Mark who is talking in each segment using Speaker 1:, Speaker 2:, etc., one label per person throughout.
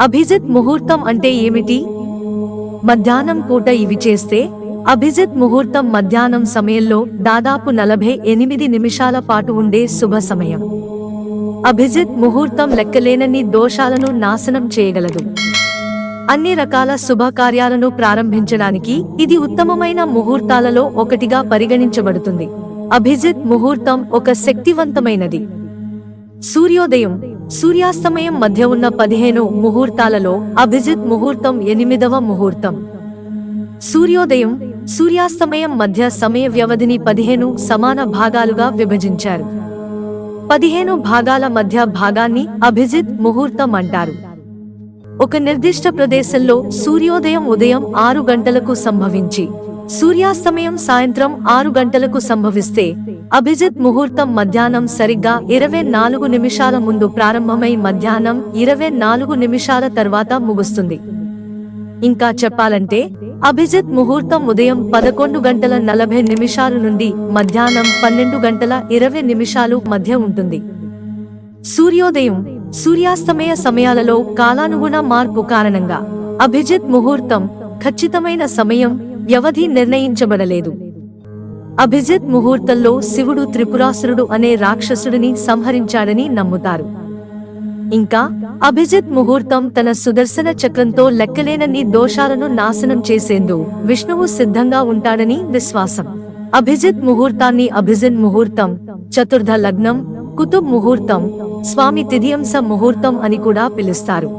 Speaker 1: అభిజిత్ ముహూర్తం అంటే ఏమిటి? మధ్యాహ్నం పూట ఇవి చేస్తే అభిజిత్ ముహూర్తం మధ్యాహ్నం సమయంలో దాదాపు నలభై ఎనిమిది నిమిషాల పాటు ఉండే శుభ సమయం. అభిజిత్ ముహూర్తం లెక్కలేనన్ని దోషాలను నాశనం చేయగలదు. అన్ని రకాల శుభకార్యాలను ప్రారంభించడానికి ఇది ఉత్తమమైన ముహూర్తాలలో ఒకటిగా పరిగణించబడుతుంది. అభిజిత్ ముహూర్తం ఒక శక్తివంతమైనది. సూర్యోదయం సూర్యాస్తమయం మధ్య ఉన్న పదిహేను ముహూర్తాలలో అభిజిత్ ముహూర్తం ఎనిమిదవ ముహూర్తం. సూర్యోదయం సూర్యాస్తమయం మధ్య సమయ వ్యవధిని పదిహేను సమాన భాగాలుగా విభజించారు. పదిహేను భాగాల మధ్య భాగాన్ని అభిజిత్ ముహూర్తం అంటారు. ఒక నిర్దిష్ట ప్రదేశంలో సూర్యోదయం ఉదయం ఆరు గంటలకు సంభవించి సూర్యాస్తమయం సాయంత్రం ఆరు గంటలకు సంభవిస్తే అభిజిత్ ముహూర్తం మధ్యాహ్నం సరిగ్గా ఇరవై నాలుగు నిమిషాల ముందు ప్రారంభమై మధ్యాహ్నం ఇరవై నాలుగు నిమిషాల తర్వాత ముగుస్తుంది. ఇంకా చెప్పాలంటే అభిజిత్ ముహూర్తం ఉదయం పదకొండు గంటల నలభై నిమిషాల నుండి మధ్యాహ్నం పన్నెండు గంటల ఇరవై నిమిషాలు మధ్య ఉంటుంది. సూర్యోదయం సూర్యాస్తమయ సమయాలలో కాలానుగుణ మార్పు కారణంగా అభిజిత్ ముహూర్తం ఖచ్చితమైన సమయం వ్యవధి నిర్ణయించబడలేదు. అభిజిత్ ముహూర్తంలో శివుడు త్రిపురాసురుడు అనే రాక్షసుడిని సంహరించాడని నమ్ముతారు. ఇంకా అభిజిత్ ముహూర్తం తన సుదర్శన చక్రంతో లెక్కలేనన్ని దోషాలను నాశనం చేసేందు విష్ణువు సిద్ధంగా ఉంటాడని విశ్వాసం. అభిజిత్ ముహూర్తాన్ని అభిజిత్ ముహూర్తం చతుర్థ లగ్నం కుతుబ్ ముహూర్తం స్వామి తిథియంస ముహూర్తం అని కూడా పిలుస్తారు.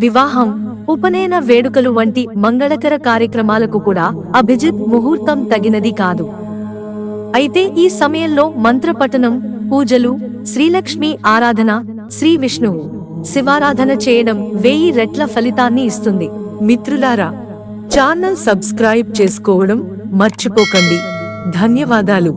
Speaker 1: వివాహం ఉపనయన వేడుకలు వంటి మంగళకర కార్యక్రమాలకు కూడా అభిజిత్ ముహూర్తం తగినది కాదు. అయితే ఈ సమయంలో మంత్రపఠనం పూజలు శ్రీలక్ష్మి ఆరాధన శ్రీ విష్ణువు శివారాధన చేయడం వెయ్యి రెట్ల ఫలితాన్ని ఇస్తుంది. మిత్రులారా ఛానల్ సబ్స్క్రైబ్ చేసుకోవడం మర్చిపోకండి. ధన్యవాదాలు.